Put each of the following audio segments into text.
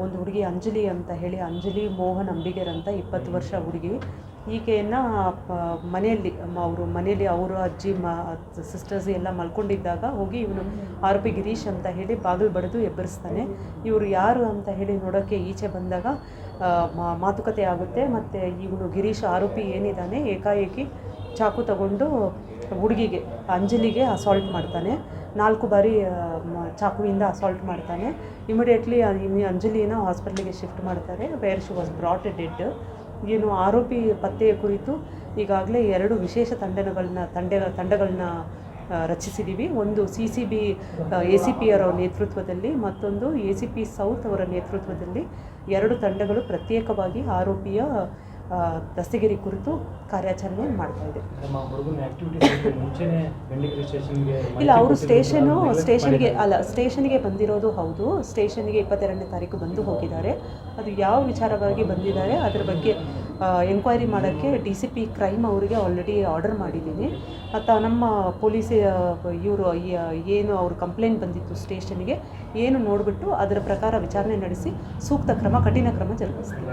ಒಂದು ಹುಡುಗಿ ಅಂಜಲಿ ಅಂತ ಹೇಳಿ ಅಂಜಲಿ ಮೋಹನ್ ಅಂಬಿಗರ್ ಅಂತ ಇಪ್ಪತ್ತು ವರ್ಷ ಹುಡುಗಿ. ಈಕೆಯನ್ನು ಮನೆಯಲ್ಲಿ ಅವರು ಮನೆಯಲ್ಲಿ ಅವರ ಅಜ್ಜಿ ಮ ಸಿಸ್ಟರ್ಸ್ ಎಲ್ಲ ಮಲ್ಕೊಂಡಿದ್ದಾಗ ಹೋಗಿ ಇವನು ಆರೋಪಿ ಗಿರೀಶ್ ಅಂತ ಹೇಳಿ ಬಾಗಿಲು ಬಡಿದು ಎಬ್ಬರಿಸ್ತಾನೆ. ಇವರು ಯಾರು ಅಂತ ಹೇಳಿ ನೋಡೋಕ್ಕೆ ಈಚೆ ಬಂದಾಗ ಮಾ- ಮಾತುಕತೆ ಆಗುತ್ತೆ. ಮತ್ತು ಇವನು ಗಿರೀಶ್ ಆರೋಪಿ ಏನಿದ್ದಾನೆ ಏಕಾಏಕಿ ಚಾಕು ತಗೊಂಡು ಹುಡುಗಿಗೆ, ಅಂಜಲಿಗೆ ಅಸಾಲ್ಟ್ ಮಾಡ್ತಾನೆ. ನಾಲ್ಕು ಬಾರಿ ಚಾಕುವಿಂದ ಅಸಾಲ್ಟ್ ಮಾಡ್ತಾನೆ. ಇಮಿಡಿಯೇಟ್ಲಿ ಅಂಜಲಿನ ಹಾಸ್ಪಿಟ್ಲಿಗೆ ಶಿಫ್ಟ್ ಮಾಡ್ತಾರೆ. Where she was brought dead ಏನು ಆರೋಪಿ ಪತ್ತೆಯ ಕುರಿತು ಈಗಾಗಲೇ ಎರಡು ವಿಶೇಷ ತಂಡಗಳನ್ನ ತಂಡ, ತಂಡಗಳನ್ನ ರಚಿಸಿದ್ದೀವಿ ಒಂದು C C B A C P ಅವರ ನೇತೃತ್ವದಲ್ಲಿ, ಮತ್ತೊಂದು ಎ ಸಿ ಪಿ ಸೌತ್ ಅವರ ನೇತೃತ್ವದಲ್ಲಿ ಎರಡು ತಂಡಗಳು ಪ್ರತ್ಯೇಕವಾಗಿ ಆರೋಪಿಯ ದಸ್ತಗಿರಿ ಕುರಿತು ಕಾರ್ಯಾಚರಣೆ ಮಾಡ್ತಾ ಇದೆ. ಇಲ್ಲ ಅವರು ಸ್ಟೇಷನು ಸ್ಟೇಷನ್ಗೆ ಅಲ್ಲ ಸ್ಟೇಷನ್ಗೆ ಬಂದಿರೋದು ಹೌದು. ಸ್ಟೇಷನ್ಗೆ ಇಪ್ಪತ್ತೆರಡನೇ ತಾರೀಕು ಬಂದು ಹೋಗಿದ್ದಾರೆ. ಅದು ಯಾವ ವಿಚಾರವಾಗಿ ಬಂದಿದ್ದಾರೆ ಅದರ ಬಗ್ಗೆ ಎನ್ಕ್ವೈರಿ ಮಾಡೋಕ್ಕೆ ಡಿ ಸಿ ಪಿ ಕ್ರೈಮ್ ಅವರಿಗೆ ಆಲ್ರೆಡಿ ಆರ್ಡರ್ ಮಾಡಿದ್ದೀನಿ. ಮತ್ತು ನಮ್ಮ ಪೊಲೀಸ್ ಇವರು ಏನು ಅವ್ರ ಕಂಪ್ಲೇಂಟ್ ಬಂದಿತ್ತು ಸ್ಟೇಷನ್ಗೆ ಏನು ನೋಡಿಬಿಟ್ಟು ಅದರ ಪ್ರಕಾರ ವಿಚಾರಣೆ ನಡೆಸಿ ಸೂಕ್ತ ಕ್ರಮ ಕಠಿಣ ಕ್ರಮ ಜರುಗಿಸ್ತೀವಿ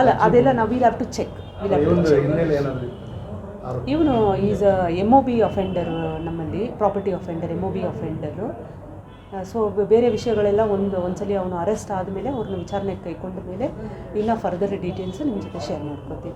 ಅಲ್ಲ ಅದೆಲ್ಲ ನಾವು will have to check will have to ಇವನು is M O B offender ನಮ್ಮಲ್ಲಿ property offender M O B offender so ಬೇರೆ ವಿಷಯಗಳೆಲ್ಲ ಒಂದು ಒಂದ್ಸಲಿ ಅವನು ಅರೆಸ್ಟ್ ಆದಮೇಲೆ ಅವ್ರನ್ನ ವಿಚಾರಣೆಗೆ ಕೈಕೊಂಡ ಮೇಲೆ ಇನ್ನೂ ಫರ್ದರ್ ಡೀಟೇಲ್ಸ್ ನಿಮ್ಮ ಜೊತೆ ಶೇರ್ ಮಾಡ್ಕೊತೀವಿ.